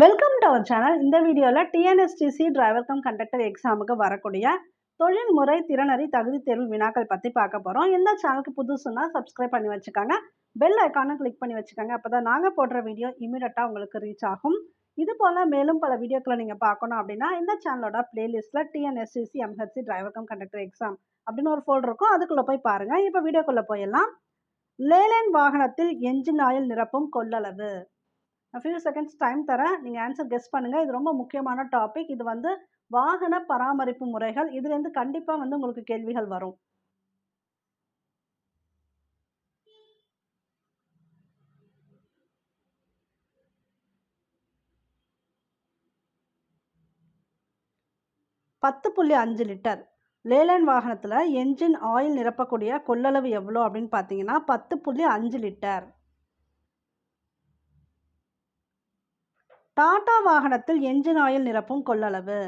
Welcome to our channel இந்த வீடியோவில் TNSTC driver cum conductor எக்ஸாமுக்கு வரக்கூடிய தொழில்முறை திறனறி தகுதி தேர்வு வினாக்கள் பற்றி பார்க்க போகிறோம் இந்த சேனலுக்கு புதுசுன்னா சப்ஸ்கிரைப் பண்ணி வச்சுக்கோங்க. பெல் ஐக்கானை கிளிக் பண்ணி வச்சுக்கோங்க. அப்போ தான் நாங்கள் போடுற வீடியோ இமீடியட்டாக உங்களுக்கு ரீச் ஆகும். இது போல் மேலும் பல வீடியோக்களை நீங்கள் பார்க்கணும் அப்படின்னா இந்த சேனலோட பிளேலிஸ்ட்டில் TNSTC MHC driver cum conductor exam அப்படின்னு ஒரு ஃபோல்டர் இருக்கும். அதுக்குள்ளே போய் பாருங்கள் இப்போ வீடியோக்குள்ளே போயிடலாம். லேலேன் வாகனத்தில் என்ஜின் ஆயில் நிரப்பும் கொள்ளளவு. ஃபியூ செகண்ட்ஸ் டைம் தரேன். நீங்கள் ஆன்சர் கெஸ் பண்ணுங்கள் இது ரொம்ப முக்கியமான டாபிக் இது வந்து வாகன பராமரிப்பு முறைகள். இதுலேருந்து கண்டிப்பாக வந்து உங்களுக்கு கேள்விகள் வரும். பத்து புள்ளி அஞ்சு லிட்டர். லேலைன் வாகனத்தில் என்ஜின் ஆயில் நிரப்பக்கூடிய கொள்ளளவு எவ்வளோ அப்படின்னு பார்த்தீங்கன்னா பத்து புள்ளி அஞ்சு லிட்டர். டாடா வாகனத்தில் என்ஜின் ஆயில் நிரப்பும் கொள்ளளவு?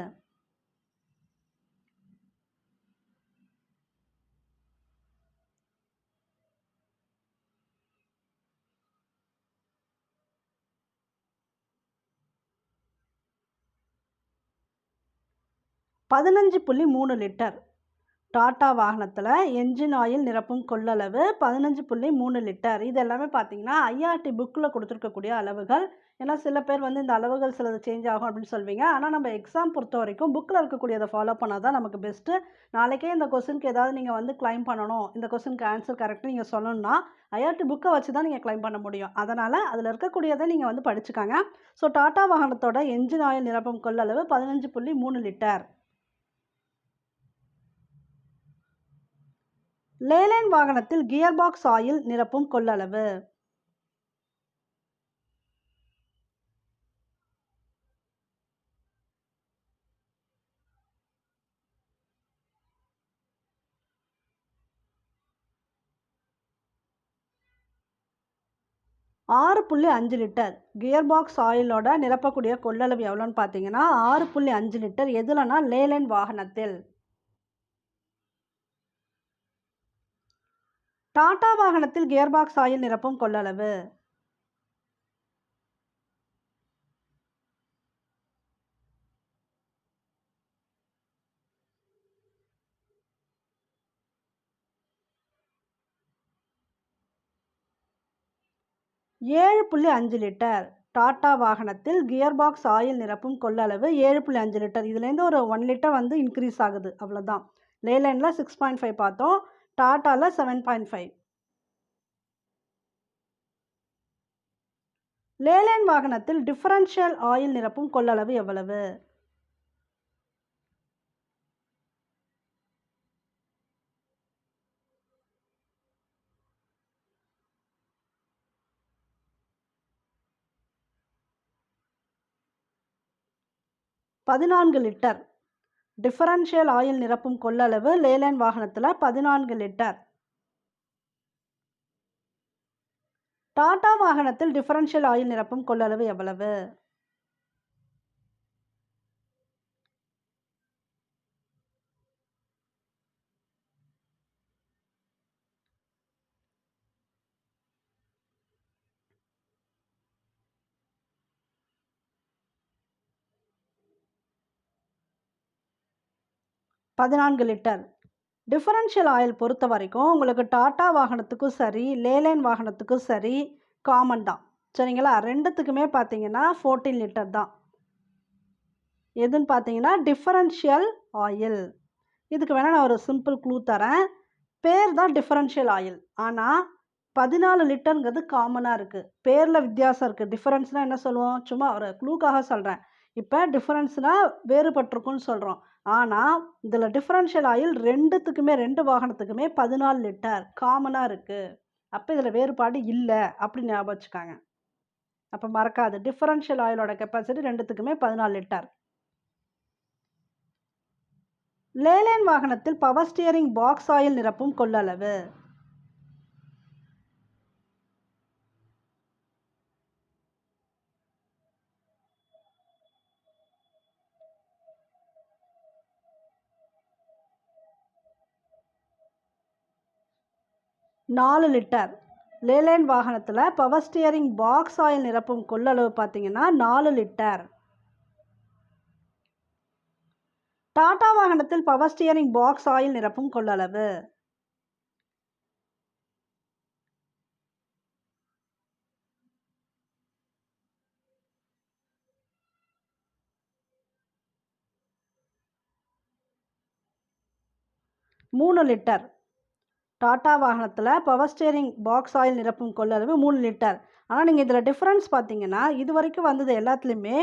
பதினஞ்சு புள்ளி மூணு லிட்டர். டாடா வாகனத்தில் என்ஜின் ஆயில் நிரப்பும் கொள்ளளவு பதினஞ்சு புள்ளி மூணு லிட்டர். இது எல்லாமே பார்த்தீங்கன்னா ஐஆர்டி புக்கில் கொடுத்துருக்கக்கூடிய அளவுகள். ஏன்னா சில பேர் வந்து இந்த அளவுகள் சிலது சேஞ்ச் ஆகும் அப்படின்னு சொல்வீங்க. ஆனால் நம்ம எக்ஸாம் பொறுத்த வரைக்கும் புக்கில் இருக்கக்கூடியதை ஃபாலோ பண்ணால் தான் நமக்கு பெஸ்ட்டு நாளைக்கே இந்த கொஸ்டினுக்கு ஏதாவது நீங்கள் வந்து கிளைம் பண்ணணும். இந்த கொஸ்டினுக்கு ஆன்சர் கரெக்டாக நீங்கள் சொல்லணும்னா ஐஆர்டி புக்கை வச்சு தான் நீங்கள் கிளைம் பண்ண முடியும். அதனால் அதில் இருக்கக்கூடியதை நீங்கள் வந்து படிச்சுக்காங்க. ஸோ டாடா வாகனத்தோட என்ஜின் ஆயில் நிரப்பம் கொள்ளளவு பதினஞ்சு புள்ளி மூணு லிட்டர். லேலேன் வாகனத்தில் கியர் பாக்ஸ் ஆயில் நிரப்பும் கொள்ளளவு ஆறு புள்ளி அஞ்சு லிட்டர். கியர் பாக்ஸ் ஆயிலோட நிரப்பக்கூடிய கொள்ளளவு எவ்வளோன்னு பார்த்தீங்கன்னா ஆறு புள்ளி அஞ்சு லிட்டர். எதுலனா லேலேன் வாகனத்தில். டாடா வாகனத்தில் கியர் பாக்ஸ் ஆயில் நிரப்பும் கொள்ளளவு. ஏழு புள்ளி அஞ்சு லிட்டர். டாட்டா வாகனத்தில் கியர் பாக்ஸ் ஆயில் நிரப்பும் கொள்ளளவு ஏழு புள்ளி அஞ்சு லிட்டர். இதுலேருந்து ஒரு ஒன் லிட்டர் வந்து இன்க்ரீஸ் ஆகுது. அவ்வளோதான் லேலைனில் சிக்ஸ் பாயிண்ட் ஃபைவ் பார்த்தோம். டாட்டாவில் செவன் பாயிண்ட் ஃபைவ் லேலைன் வாகனத்தில் டிஃபரன்ஷியல் ஆயில் நிரப்பும் கொள்ளளவு எவ்வளவு? பதினான்கு லிட்டர். டிஃபரன்ஷியல் ஆயில் நிரப்பும் கொள்ளளவு லேலேன் வாகனத்தில் பதினான்கு லிட்டர். டாடா வாகனத்தில் டிஃபரன்ஷியல் ஆயில் நிரப்பும் கொள்ளளவு எவ்வளவு? பதினான்கு லிட்டர். டிஃபரன்ஷியல் ஆயில் பொறுத்த வரைக்கும் உங்களுக்கு டாட்டா வாகனத்துக்கும் சரி லேலைன் வாகனத்துக்கும் சரி காமன் தான். சரிங்களா? ரெண்டுத்துக்குமே பார்த்தீங்கன்னா ஃபோர்டீன் லிட்டர் தான். எதுன்னு பார்த்தீங்கன்னா டிஃபரன்ஷியல் ஆயில் இதுக்கு வேணால் நான் ஒரு சிம்பிள் க்ளூ தரேன். பேர் தான் டிஃபரன்ஷியல் ஆயில் ஆனால் பதினாலு லிட்டருங்கிறது காமனாக இருக்குது பேரில் வித்தியாசம் இருக்குது டிஃபரன்ஸ்னால் என்ன சொல்லுவோம்? சும்மா ஒரு க்ளூக்காக சொல்கிறேன் இப்போ டிஃபரன்ஸ்னால் வேறுபட்டிருக்குன்னு சொல்கிறோம் ஆனால் இதில் டிஃப்ரென்ஷியல் ஆயில் ரெண்டுத்துக்குமே ரெண்டு வாகனத்துக்குமே பதினாலு லிட்டர் காமனாக இருக்குது அப்போ இதில் வேறுபாடு இல்லை அப்படின்னு ஞாபகம் வச்சுக்காங்க. அப்போ மறக்காது. டிஃப்ரென்ஷியல் ஆயிலோட கெப்பாசிட்டி ரெண்டுத்துக்குமே பதினாலு லிட்டர். லேலேன் வாகனத்தில் பவர் ஸ்டியரிங் பாக்ஸ் ஆயில் நிரப்பும் கொள்ளளவு. நாலு லிட்டர். லேலேன் வாகனத்தில் பவர் ஸ்டியரிங் பாக்ஸ் ஆயில் நிரப்பும் கொள்ளளவு பார்த்தீங்கன்னா நாலு லிட்டர். டாடா வாகனத்தில் பவர் ஸ்டியரிங் பாக்ஸ் ஆயில் நிரப்பும் கொள்ளளவு. மூணு லிட்டர். டாடா வாகனத்தில் பவர் ஸ்டியரிங் பாக்ஸ் ஆயில் நிரப்பும் கொள்ளளவு மூணு லிட்டர் ஆனால் நீங்கள் இதில் டிஃப்ரென்ஸ் பார்த்தீங்கன்னா இது வரைக்கும் வந்தது எல்லாத்துலேயுமே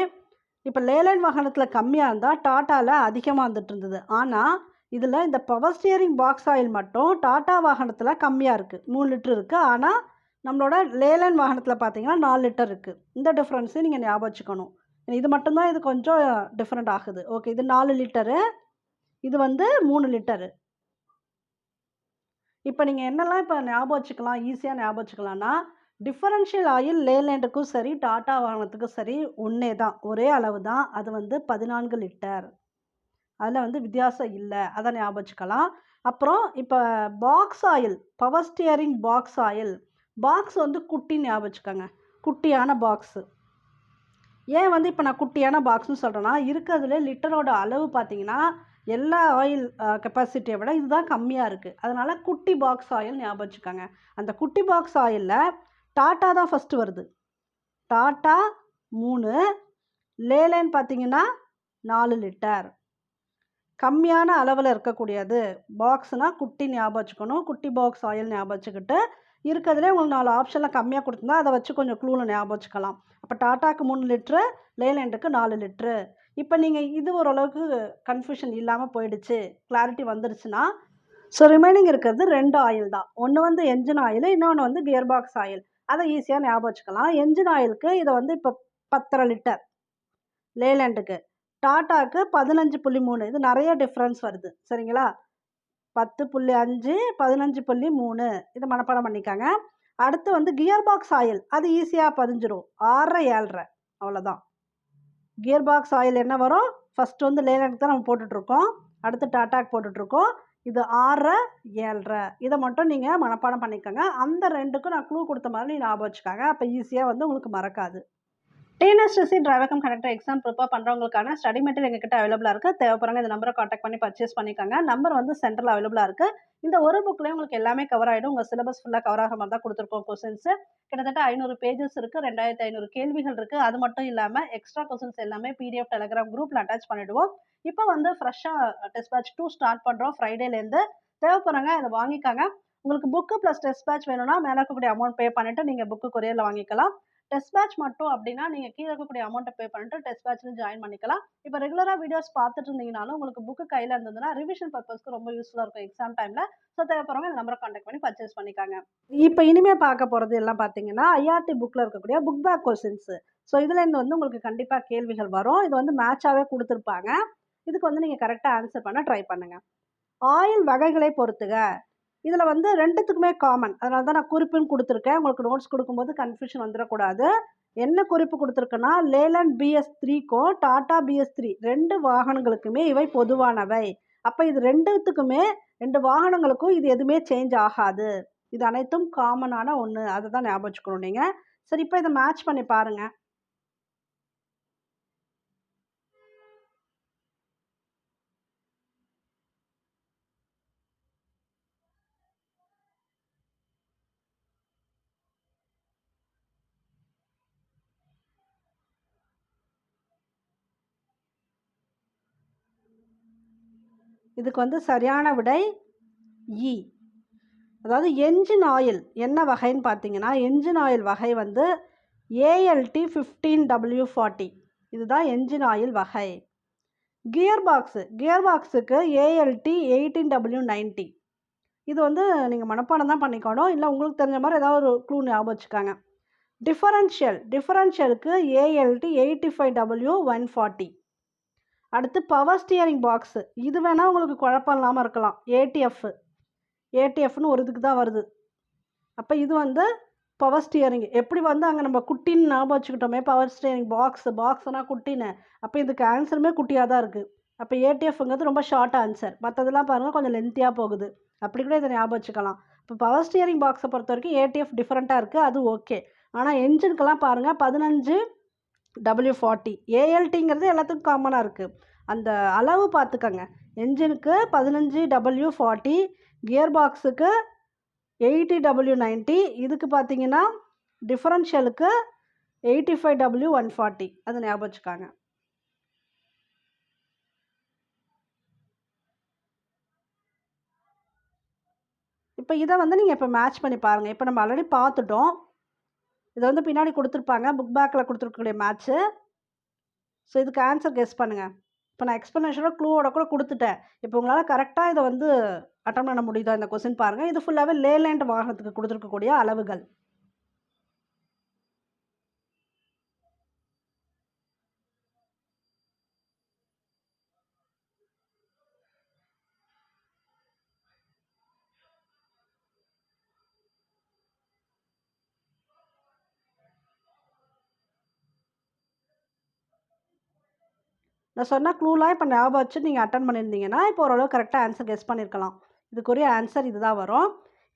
இப்போ லேலைன் வாகனத்தில் கம்மியாக இருந்தால் டாட்டாவில் அதிகமாக வந்துட்டு இருந்தது. ஆனால் இதில் இந்த பவர் ஸ்டியரிங் பாக்ஸ் ஆயில் மட்டும் டாட்டா வாகனத்தில் கம்மியாக இருக்குது மூணு லிட்டர் இருக்குது ஆனால் நம்மளோட லேலைன் வாகனத்தில் பார்த்தீங்கன்னா நாலு லிட்டர் இருக்குது இந்த டிஃப்ரென்ஸையும் நீங்கள் ஞாபகம் வச்சுக்கணும். இது மட்டும்தான் இது கொஞ்சம் டிஃப்ரெண்ட் ஆகுது. ஓகே இது நாலு லிட்டரு இது வந்து மூணு லிட்டரு இப்போ நீங்கள் என்னெல்லாம் இப்போ ஞாபகம் வச்சுக்கலாம்? ஈஸியாக ஞாபகம் வச்சுக்கலாம்னா டிஃபரன்ஷியல் ஆயில் லேலேண்டுக்கும் சரி டாட்டா வாகனத்துக்கும் சரி ஒன்றே தான். ஒரே அளவு தான். அது வந்து பதினான்கு லிட்டர் அதில் வந்து வித்தியாசம் இல்லை. அதை ஞாபகம் வச்சுக்கலாம். அப்புறம் இப்போ box oil power steering box oil box வந்து குட்டி ஞாபகம் வச்சுக்கோங்க. குட்டியான பாக்ஸு ஏன் வந்து இப்போ நான் குட்டியான பாக்ஸ்னு சொல்கிறேன்னா இருக்கிறதுல லிட்டரோட அளவு பார்த்தீங்கன்னா எல்லா ஆயில் கெப்பாசிட்டியை விட இதுதான் கம்மியாக இருக்குது அதனால் குட்டி பாக்ஸ் ஆயில் ஞாபகம் வச்சுக்கோங்க. அந்த குட்டி பாக்ஸ் ஆயிலில் டாட்டா தான் ஃபஸ்ட்டு வருது. டாட்டா மூணு லேலேன்னு பார்த்தீங்கன்னா நாலு லிட்டர் கம்மியான அளவில் இருக்கக்கூடியது. பாக்ஸ்னால் குட்டி ஞாபகம் வச்சுக்கணும். குட்டி பாக்ஸ் ஆயில் ஞாபகம் வச்சுக்கிட்டு இருக்கிறதுலே உங்களுக்கு நாலு ஆப்ஷனில் கம்மியாக கொடுத்துருந்தா அதை வச்சு கொஞ்சம் க்ளூவில் ஞாபகம் வச்சுக்கலாம். அப்போ டாட்டாக்கு மூணு லிட்ரு லேலேண்டுக்கு நாலு லிட்ரு இப்போ நீங்கள் இது ஓரளவுக்கு கன்ஃபியூஷன் இல்லாமல் போயிடுச்சு. கிளாரிட்டி வந்துடுச்சுன்னா ஸோ ரிமைனிங் இருக்கிறது ரெண்டு ஆயில் தான். ஒன்று வந்து என்ஜின் ஆயில் இன்னொன்று வந்து கியர் பாக்ஸ் ஆயில் அதை ஈஸியாக ஞாபகம் வச்சுக்கலாம். என்ஜின் ஆயிலுக்கு இதை வந்து இப்போ பத்தரை லிட்டர் லேலேண்டுக்கு டாட்டாக்கு பதினஞ்சு புள்ளி மூணு. இது நிறைய டிஃப்ரென்ஸ் வருது. சரிங்களா? பத்து புள்ளி அஞ்சு பதினஞ்சு புள்ளி மூணு. இதை மனப்பாடம் பண்ணிக்காங்க. அடுத்து வந்து கியர் பாக்ஸ் ஆயில் அது ஈஸியாக பதிஞ்சிரும். ஆறரை ஏழரை. அவ்வளோதான் கியர் பாக்ஸ் ஆயில் என்ன வரும்? ஃபஸ்ட்டு வந்து லேலனுக்கு தான் நம்ம போட்டுட்ருக்கோம். அடுத்து டாட்டாக் போட்டுட்ருக்கோம். இது ஆறரை ஏழரை. இதை மட்டும் நீங்கள் மனப்பாடம் பண்ணிக்கோங்க. அந்த ரெண்டுக்கும் நான் க்ளூ கொடுத்த மாதிரி ஞாபகம் வச்சுக்காங்க. அப்போ ஈஸியாக வந்து உங்களுக்கு மறக்காது. TNSTC driver cum conductor exam prepare பண்ணுறவங்களுக்கான study material எங்ககிட்ட அவைலபிளாக இருக்குது தேவைப்படுறாங்க இந்த நம்பரை காண்டாக்ட் பண்ணி பர்ச்சேஸ் பண்ணிக்கோங்க. நம்பர் வந்து சென்டரில் அவைலபிளாக இருக்குது இந்த ஒரு புக்லேயே உங்களுக்கு எல்லாமே கவர் ஆகிடும் உங்கள் சிலபஸ் ஃபுல்லாக கவர் ஆகிற மாதிரி தான் கொடுத்துருக்கோம் கொஸ்டின்ஸு கிட்டத்தட்ட ஐநூறு பேஜஸ் இருக்குது ரெண்டாயிரத்தி ஐநூறு கேள்விகள் இருக்குது அது மட்டும் இல்லாமல் எக்ஸ்ட்ரா கொஸ்டின்ஸ் எல்லாமே பிடிஎஃப் டெலகிராம் குரூப்பில் அட்டாச் பண்ணிவிடுவோம் இப்போ வந்து ஃப்ரெஷ்ஷாக டெஸ்ட் பேட்ச் டூ ஸ்டார்ட் பண்ணுறோம் ஃப்ரைடேலேருந்து தேவைப்படுறாங்க அதை வாங்கிக்காங்க. உங்களுக்கு புக்கு ப்ளஸ் டெஸ்ட் பேட்ச் வேணும்னா மேலே இருக்கக்கூடிய அமௌண்ட் பே பண்ணிவிட்டு நீங்கள் புக்கு கொரியரில் வாங்கிக்கலாம். டெஸ்ட் பேட்ச் மட்டும் அப்படின்னா நீங்கள் கீழே இருக்கக்கூடிய அமௌண்ட்டை பே பண்ணிட்டு டெஸ்ட் பேட்ச்ல ஜாயின் பண்ணிக்கலாம். இப்போ ரெகுலராக வீடியோஸ் பார்த்துட்டு இருந்தீங்கனாலும் உங்களுக்கு புக்கு கையில் இருந்ததுன்னா ரிவிஷன் பர்பஸ்க்கு ரொம்ப யூஸ்ஃபுல்லாக இருக்கும் எக்ஸாம் டைமில் ஸோ தேவைப்படுறவங்க இந்த நம்பரை காண்டாக்ட் பண்ணி பர்ச்சேஸ் பண்ணிக்காங்க. இப்போ இனிமேல் பார்க்க போகிறது எல்லாம் பார்த்தீங்கன்னா ஐஆர்டி புக்கில் இருக்கக்கூடிய புக் பேக் கொஸ்டின்ஸு ஸோ இதுலேருந்து வந்து உங்களுக்கு கண்டிப்பாக கேள்விகள் வரும். இது வந்து மேட்சாகவே கொடுத்துருப்பாங்க. இதுக்கு வந்து நீங்கள் கரெக்டாக ஆன்சர் பண்ண ட்ரை பண்ணுங்கள் ஆயில் வகைகளை பொறுத்துக. இதில் வந்து ரெண்டுத்துக்குமே காமன் அதனால தான் நான் குறிப்புன்னு கொடுத்துருக்கேன். உங்களுக்கு நோட்ஸ் கொடுக்கும்போது கன்ஃபியூஷன் வந்துடக்கூடாது. என்ன குறிப்பு கொடுத்துருக்குன்னா லேலண்ட் பிஎஸ் த்ரீக்கும் டாடா பிஎஸ் த்ரீ ரெண்டு வாகனங்களுக்குமே இவை பொதுவானவை. அப்போ இது ரெண்டுத்துக்குமே ரெண்டு வாகனங்களுக்கும் இது எதுவுமே சேஞ்ச் ஆகாது. இது அனைத்தும் காமனான ஒன்று அதை தான் ஞாபகம் வச்சுக்கணும் நீங்கள் சரி இப்போ இதை மேட்ச் பண்ணி பாருங்கள் இதுக்கு வந்து சரியான விடை இ. அதாவது என்ஜின் ஆயில் என்ன வகைன்னு பார்த்தீங்கன்னா என்ஜின் ஆயில் வகை வந்து ஏஎல்டி ஃபிஃப்டீன் டபிள்யூ ஃபார்ட்டி இதுதான் என்ஜின் ஆயில் வகை. கியர் பாக்ஸு கியர் பாக்ஸுக்கு ஏஎல்டி எயிட்டீன் டபிள்யூ நைன்ட்டி இது வந்து நீங்கள் மனப்பாடம் தான் பண்ணிக்கணும். இல்லை உங்களுக்கு தெரிஞ்ச மாதிரி ஏதாவது ஒரு க்ளூ ஞாபகம் வச்சுக்காங்க. Differential டிஃபரன்ஷியலுக்கு ALT eighty five W one forty அடுத்து பவர் ஸ்டியரிங் பாக்ஸு இது வேணால் உங்களுக்கு குழப்பம் இல்லாமல் இருக்கலாம். ஏடிஎஃப் ஏடிஎஃப்னு ஒரு இதுக்கு தான் வருது. அப்போ இது வந்து பவர் ஸ்டியரிங் எப்படி வந்து அங்கே நம்ம குட்டின்னு ஞாபகம் வச்சுக்கிட்டோமே பவர் ஸ்டியரிங் பாக்ஸ் பாக்ஸ்னா குட்டின்னு. அப்போ இதுக்கு ஆன்சருமே குட்டியாக தான் இருக்குது அப்போ ஏடிஎஃப்ங்கிறது ரொம்ப ஷார்ட் ஆன்சர் மற்றதெல்லாம் பாருங்கள் கொஞ்சம் லென்த்தியாக போகுது. அப்படி கூட இதை ஞாபகம் வச்சுக்கலாம். இப்போ பவர் ஸ்டியரிங் பாக்ஸை பொறுத்த வரைக்கும் ஏடிஎஃப் டிஃப்ரெண்ட்டாக இருக்குது அது ஓகே ஆனால் என்ஜினுக்கெல்லாம் பாருங்கள் பதினஞ்சு டபிள்யூ ஃபார்ட்டி ஏஎல்டிங்கிறது எல்லாத்துக்கும் காமனாக இருக்குது அந்த அளவு பார்த்துக்கங்க. என்ஜினுக்கு பதினஞ்சு டபிள்யூ ஃபார்ட்டி கியர் பாக்ஸுக்கு எயிட்டி டபிள்யூ நைன்ட்டி இதுக்கு பார்த்தீங்கன்னா டிஃபரன்ஷியலுக்கு eighty five W one forty அது ஞாபகம் வச்சுக்காங்க. இப்போ இதை வந்து நீங்கள் இப்போ மேட்ச் பண்ணி பாருங்கள் இப்போ நம்ம ஆல்ரெடி பார்த்துட்டோம். இதை வந்து பின்னாடி கொடுத்துருப்பாங்க. புக் பேக்கில் கொடுத்துருக்கக்கூடிய மேட்ச்சு ஸோ இதுக்கு ஆன்சர் கெஸ் பண்ணுங்கள் இப்போ நான் எக்ஸ்ப்ளனேஷனோட க்ளூவோட கூட கொடுத்துட்டேன். இப்போ உங்களால் கரெக்டாக இதை வந்து அட்டன் பண்ண முடியுதா? இந்த கொஸ்டின் பாருங்கள் இது ஃபுல்லாகவே லேலேண்ட் வாகனத்துக்கு கொடுத்துருக்கக்கூடிய அளவுகள். நான் சொன்ன க்ளூலாம் இப்போ ஞாபகம் வச்சு நீங்கள் அட்டன் பண்ணியிருந்தீங்கன்னா இப்போ ஓரளவு கரெக்டாக ஆன்சர் கெஸ் பண்ணியிருக்கலாம். இதுக்குரிய ஆன்சர் இதுதான் வரும்.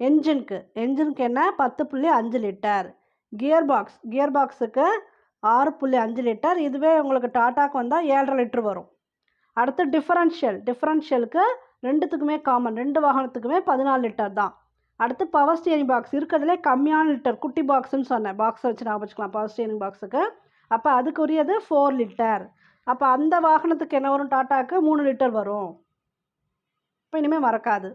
என்ஜினுக்கு என்ஜினுக்கு என்ன? பத்து புள்ளி அஞ்சு லிட்டர் கியர் பாக்ஸ் கியர் பாக்ஸுக்கு ஆறு புள்ளி அஞ்சு லிட்டர் இதுவே உங்களுக்கு டாட்டாக்கு வந்தால் ஏழரை லிட்டர் வரும். அடுத்து டிஃபரன்ஷியல் டிஃபரன்ஷியலுக்கு ரெண்டுத்துக்குமே காமன் ரெண்டு வாகனத்துக்குமே பதினாலு லிட்டர் தான். அடுத்து பவர் ஸ்டியரிங் பாக்ஸ் இருக்கிறதுலே கம்மியான லிட்டர் குட்டி பாக்ஸ்னு சொன்னேன். பாக்ஸை வச்சு ஞாபகம் வச்சுக்கலாம் பவர் ஸ்டியரிங் பாக்ஸுக்கு அப்போ அதுக்குரியது ஃபோர் லிட்டர் அப்போ அந்த வாகனத்துக்கு என்ன வரும்? டாட்டாக்கு மூணு லிட்டர் வரும். இப்போ இனிமேல் மறக்காது.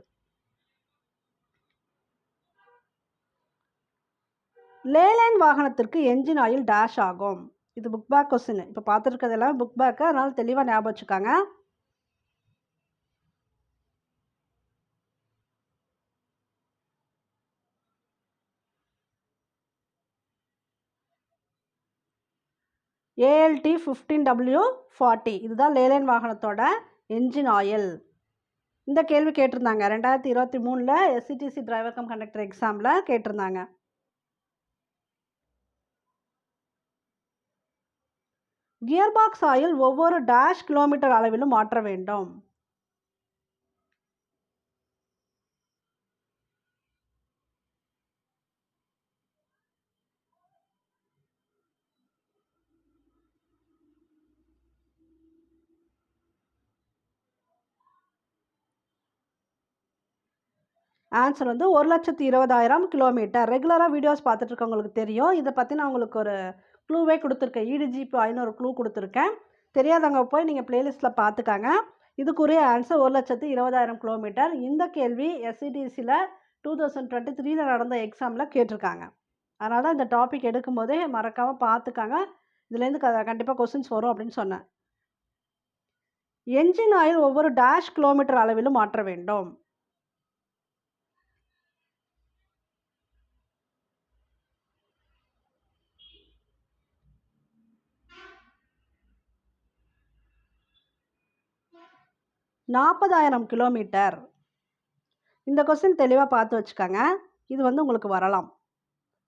லேலைன் வாகனத்திற்கு என்ஜின் ஆயில் டேஷ் ஆகும். இது புக் பேக் கொஸ்டின் இப்போ பார்த்துருக்கதெல்லாம் புக் பேக்கு அதனால் தெளிவாக ஞாபகம் வச்சுக்காங்க. ஏஎல்டி ஃபிஃப்டீன் டபிள்யூ ஃபார்ட்டி இதுதான் லேலைன் வாகனத்தோட என்ஜின் ஆயில் இந்த கேள்வி கேட்டிருந்தாங்க. ரெண்டாயிரத்தி இருபத்தி மூணில் எஸ்சிடிசி டிரைவர் கம் கண்டக்டர் எக்ஸாமில் கேட்டிருந்தாங்க. கியர் பாக்ஸ் ஆயில் ஒவ்வொரு டேஷ் கிலோமீட்டர் அளவிலும் மாற்ற வேண்டும். ஆன்சர் வந்து ஒரு லட்சத்தி இருபதாயிரம் கிலோமீட்டர் ரெகுலராக வீடியோஸ் பார்த்துட்ருக்கவங்களுக்கு தெரியும். இதை பற்றி நான் உங்களுக்கு ஒரு க்ளூவே கொடுத்துருக்கேன். இடிஜிபி ஐநூறு க்ளூ கொடுத்துருக்கேன். தெரியாதவங்க போய் நீங்கள் ப்ளேலிஸ்ட்டில் பார்த்துக்காங்க. இதுக்குரிய ஆன்சர் ஒரு லட்சத்தி இருபதாயிரம் கிலோமீட்டர் இந்த கேள்வி எஸ்சிடிசியில் டூ தௌசண்ட் டுவெண்ட்டி த்ரீல நடந்த எக்ஸாமில் கேட்டிருக்காங்க. அதனால தான் இந்த டாபிக் எடுக்கும்போதே மறக்காமல் பார்த்துக்காங்க. இதுலேருந்து க கண்டிப்பாக கொஸ்டின்ஸ் வரும் அப்படின்னு சொன்னேன். என்ஜின் ஆயில் ஒவ்வொரு டேஷ் கிலோமீட்டர் அளவிலும் மாற்ற வேண்டும். நாற்பதாயிரம் கிலோமீட்டர். இந்த கொஸ்டின் தெளிவாக பார்த்து வச்சுக்கோங்க. இது வந்து உங்களுக்கு வரலாம்.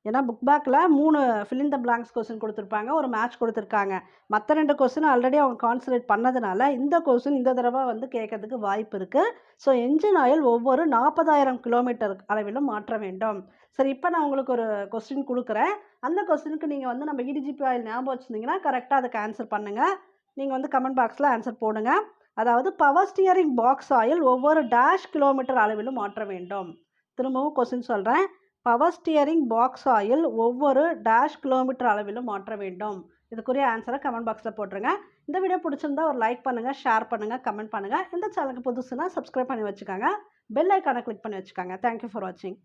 ஏன்னா புக் பேக்கில் மூணு ஃபில்லிங் த பிளாங்க்ஸ் கொஸ்டின் கொடுத்துருப்பாங்க. ஒரு மேட்ச் கொடுத்துருக்காங்க. மற்ற ரெண்டு கொஸ்டின் ஆல்ரெடி அவங்க கான்சன்ட்ரேட் பண்ணதுனால இந்த கொஸ்டின் இந்த தடவை வந்து கேட்கறதுக்கு வாய்ப்பு இருக்குது ஸோ என்ஜின் ஆயில் ஒவ்வொரு நாற்பதாயிரம் கிலோமீட்டர் அளவிலும் மாற்ற வேண்டும். சரி இப்போ நான் உங்களுக்கு ஒரு கொஸ்டின் கொடுக்குறேன். அந்த கொஸ்டினுக்கு நீங்கள் வந்து நம்ம இடிஜிபி ஆயில் ஞாபகம் வச்சுருந்தீங்கன்னா கரெக்டாக அதுக்கு ஆன்சர் பண்ணுங்கள் நீங்கள் வந்து கமெண்ட் பாக்ஸில் ஆன்சர் போடுங்கள் அதாவது பவர் ஸ்டியரிங் பாக்ஸ் ஆயில் ஒவ்வொரு டேஷ் கிலோமீட்டர் அளவிலும் மாற்ற வேண்டும். திரும்பவும் கொஸ்டின் சொல்கிறேன் பவர் ஸ்டியரிங் பாக்ஸ் ஆயில் ஒவ்வொரு டேஷ் கிலோமீட்டர் அளவிலும் மாற்ற வேண்டும். இதுக்குரிய ஆன்சரை கமெண்ட் பாக்ஸில் போட்டுருங்க. இந்த வீடியோ பிடிச்சிருந்தா ஒரு லைக் பண்ணுங்கள் ஷேர் பண்ணுங்கள் கமெண்ட் பண்ணுங்கள் இந்த சேனலுக்கு புதுசுனா சப்ஸ்கிரைப் பண்ணி வச்சுக்கோங்க. பெல் ஐக்கானை கிளிக் பண்ணி வச்சுக்கோங்க. தேங்க்யூ ஃபார் வாட்சிங்